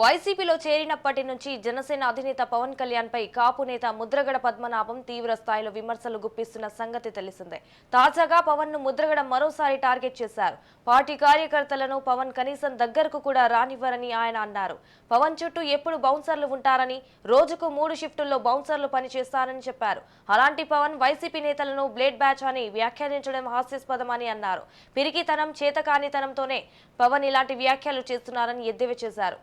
వైసీపీలో చేరినప్పటి నుంచి జనసేన అధినేత పవన్ కళ్యాణ్ పై కాపు నేత ముద్రగడ పద్మనాభం తీవ్ర స్థాయిలో విమర్శలు గుప్పిస్తున్న సంగతి తెలిసిందే. తాజాగా పవన్ను ముద్రగడ మరోసారి టార్గెట్ చేశారు. పార్టీ కార్యకర్తలను పవన్ కనీసం దగ్గరకు కూడా రానివ్వరని ఆయన అన్నారు. పవన్ చుట్టూ ఎప్పుడు బౌన్సర్లు ఉంటారని రోజుకు మూడు షిఫ్టుల్లో బౌన్సర్లు పనిచేస్తారని చెప్పారు. అలాంటి పవన్ వైసీపీ నేతలను బ్లేడ్ బ్యాచ్ అని వ్యాఖ్యానించడం హాస్యాస్పదమని అన్నారు. పిరికితనం చేతకానితనంతోనే పవన్ ఇలాంటి వ్యాఖ్యలు చేస్తున్నారని ఎద్దేవా చేశారు.